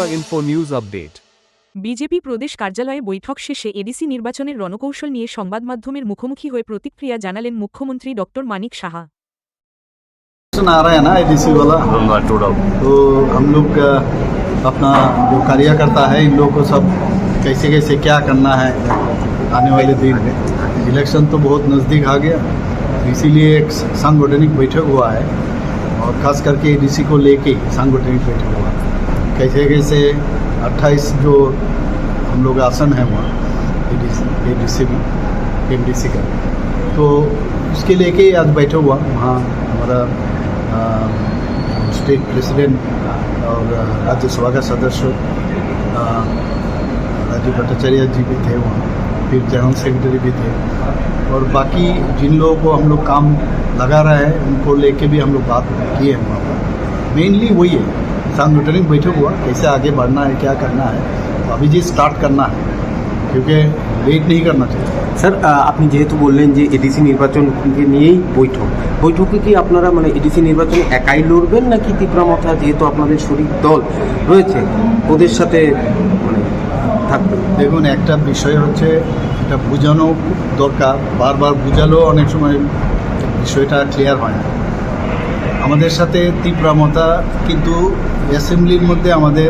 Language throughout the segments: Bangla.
Tripura Info News Update. BJP প্রদেশ কার্যালয়ে বৈঠক শেষে এডিসি নির্বাচনের রণকৌশল নিয়ে সংবাদ মাধ্যমের মুখোমুখি হয়ে প্রতিক্রিয়া জানালেন মুখ্যমন্ত্রী ড মানিক সাহা इलेक्शन आ रहा है ना एडीसी वाला तो हम लोग अ, अपना जो कार्यकर्ता है इन लोगों को सब कैसे कैसे क्या करना है आने वाले दिन में इलेक्शन तो बहुत नज़दीक आ गया इसीलिए एक सांगठनिक बैठक हुआ है और खास करके एडीसी को लेके सांगठनिक बैठक हुआ है कैसे कैसे 28 जो हम लोग आसन हैं वहाँ एडीसी एडीसी में सी का। तो उसके लेके आज बैठा हुआ वहाँ हमारा स्टेट प्रेसिडेंट और राज्यसभा का सदस्य राजीव भट्टाचार्य जी भी थे वहाँ, फिर जनरल सेक्रेटरी भी थे। और बाकी जिन लोगों को हम लोग काम लगा रहे हैं, उनको लेके भी हम लोग बात किए हैं वहाँ। पर मेनली वही है। सांगठनिक बैठक हुआ कैसे आगे बढ़ना है क्या करना है तो अभी जी स्टार्ट करना है क्योंकि लेट नहीं करना चाहिए স্যার আহ, আপনি যেহেতু বললেন যে এডিসি নির্বাচনকে নিয়েই বৈঠক বৈঠকে কি আপনারা মানে এডিসি নির্বাচনে একাই লড়বেন নাকি তীব্রামথা যেহেতু আপনাদের শরিক দল রয়েছে ওদের সাথে মানে থাকবেন দেখুন একটা বিষয় হচ্ছে এটা বোঝানো খুব দরকার বারবার বোঝালেও অনেক সময় বিষয়টা ক্লিয়ার হয় না আমাদের সাথে তীব্রামতা কিন্তু অ্যাসেম্বলির মধ্যে আমাদের,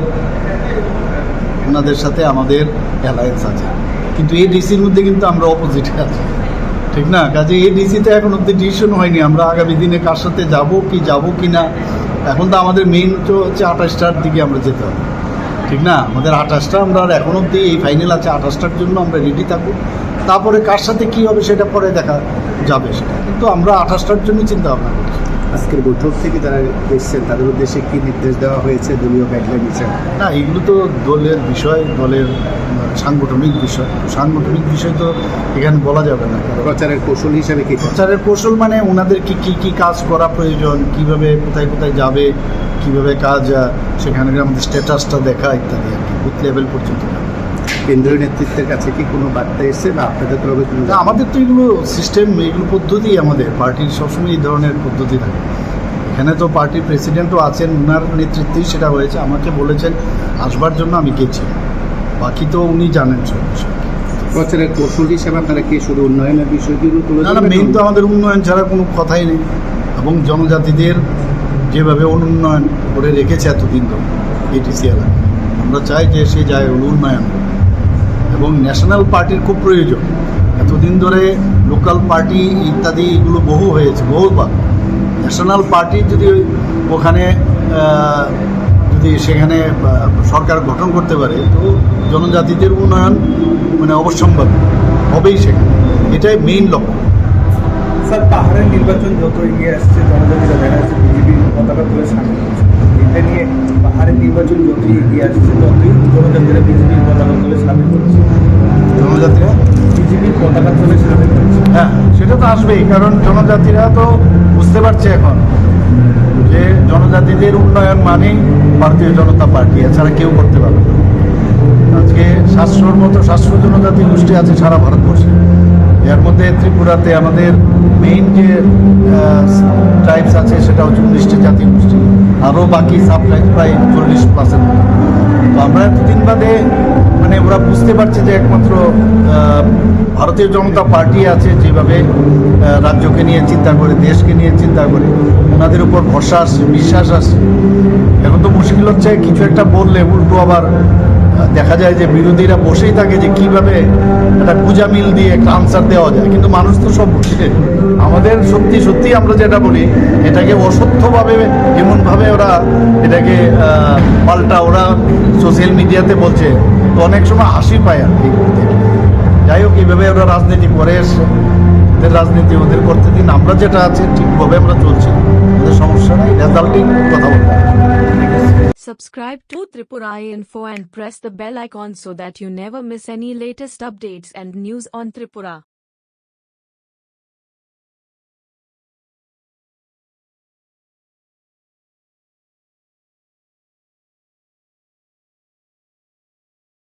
ওনাদের সাথে আমাদের অ্যালায়েন্স আছে। কিন্তু এই ডিসির মধ্যে কিন্তু আমরা অপোজিটে আছি। ঠিক না? কাজে এই ডিসিতে এখন অব্দি ডিসিশন হয়নি। আমরা আগামী দিনে কার সাথে যাব, কি যাব, কি না, এখন তো আমাদের মেইন তো হচ্ছে আঠাশটার দিকে আমরা যেতে হবে। ঠিক না? আমাদের আঠাশটা, আমরা আর এখন অব্দি এই ফাইনাল আছে আঠাশটার জন্য আমরা রেডি থাকব। তারপরে কার সাথে কী হবে সেটা পরে দেখা যাবে সেটা। কিন্তু আমরা আঠাশটার জন্য চিন্তা ভাবনা করছি। আজকের বৈঠক থেকে যারা এসছেন তাদের উদ্দেশ্যে কি নির্দেশ দেওয়া হয়েছে দলীয় গাইডলাইন হিসেবে না এগুলো তো দলের বিষয় দলের সাংগঠনিক বিষয়। সাংগঠনিক বিষয় তো এখানে বলা যাবে না। প্রচারের কৌশল হিসেবে কি? প্রচারের কৌশল মানে ওনাদের কি কি কি কাজ করা প্রয়োজন কীভাবে কোথায় কোথায় যাবে কীভাবে কাজ সেখানে আমাদের স্ট্যাটাসটা দেখা ইত্যাদি আর কি বুথ লেভেল পর্যন্ত। কেন্দ্রীয় নেতৃত্বের কাছে কি কোনো বার্তা এসছে বা আপনাদের তরফে কোনো আমাদের তো এগুলো সিস্টেম এগুলো পদ্ধতি আমাদের। পার্টির সবসময় এই ধরনের পদ্ধতি থাকে। এখানে তো পার্টির প্রেসিডেন্টও আছেন ওনার নেতৃত্বেই সেটা হয়েছে। আমাকে বলেছেন আসবার জন্য আমি গেছি। বাকি তো উনি জানেন সব প্রচারের কৌশল হিসেবে আপনারা কি শুধু উন্নয়নের বিষয়গুলো তুলে না না মেইন তো আমাদের উন্নয়ন ছাড়া কোনো কথাই নেই। এবং জনজাতিদের যেভাবে অনুন্নয়ন করে রেখেছে এতদিন ধরে এটিসি এলাকা। আমরা চাই যে সে যায় উন্নয়ন। এবং ন্যাশনাল পার্টির খুব প্রয়োজন। এতদিন ধরে লোকাল পার্টি ইত্যাদি এগুলো বহু হয়েছে, বহুবার। ন্যাশনাল পার্টি যদি ওখানে যদি সেখানে সরকার গঠন করতে পারে, তো জনজাতিদের উন্নয়ন মানে অবশ্যম্ভাবী, হবেই সেখানে। এটাই মেইন লক্ষ্য। স্যার, পাহাড়ের নির্বাচন যত এগিয়ে আসছে, জনজাতিরা দেখা যাচ্ছে পতাকা তুলে সামনে এটা নিয়ে পাহাড়ের নির্বাচন যতই এগিয়ে আসছে, ততই জনজাতিরা বিজেপির পতাকা তুলে সামনে করছে জনজাতিরা বিজেপির পতাকা তুলে সামনে করছে হ্যাঁ সেটা তো আসবেই কারণ জনজাতিরা তো বুঝতে পারছে এখন যে জনজাতিদের উন্নয়ন মানেই ভারতীয় জনতা পার্টি, এছাড়া কেউ করতে পারবে আজকে সাতশোর মতো, সাতশো জনজাতি গোষ্ঠী আছে সারা ভারতবর্ষে। এর মধ্যে ত্রিপুরাতে আমাদের মেইন যে ট্রাইবস আছে, সেটা হচ্ছে উনিশটি জাতি গোষ্ঠী। আরও বাকি সাব ট্রাইব প্রায় চল্লিশ মতো তো আমরা এতদিন বাদে মানে ওরা বুঝতে পারছে যে একমাত্র ভারতীয় জনতা পার্টি আছে যেভাবে রাজ্যকে নিয়ে চিন্তা করে, দেশকে নিয়ে চিন্তা করে। ওনাদের উপর ভরসা আসছে, বিশ্বাস আসছে। এখন তো মুশকিল হচ্ছে কিছু একটা বললে, উল্টো আবার দেখা যায় যে বিরোধীরা বসেই থাকে যে কীভাবে একটা পূজা মিল দিয়ে একটা আনসার দেওয়া যায়। কিন্তু মানুষ তো সব বুঝে। আমাদের সত্যি সত্যি আমরা যেটা বলি, এটাকে অসত্যভাবে, এমনভাবে ওরা এটাকে পাল্টা, ওরা সোশ্যাল মিডিয়াতে বলছে অনেক সময় হাসি পায় আর কি যাই হোক এইভাবে ওরা রাজনীতি করে এসে ওদের রাজনীতি ওদের করতে দিন আমরা যেটা আছে ঠিকভাবে আমরা চলছি ওদের সমস্যা নেই রেজাল্টিং কথা বলতে Subscribe to Tripura Info and press the bell icon so that you never miss any latest updates and news on Tripura.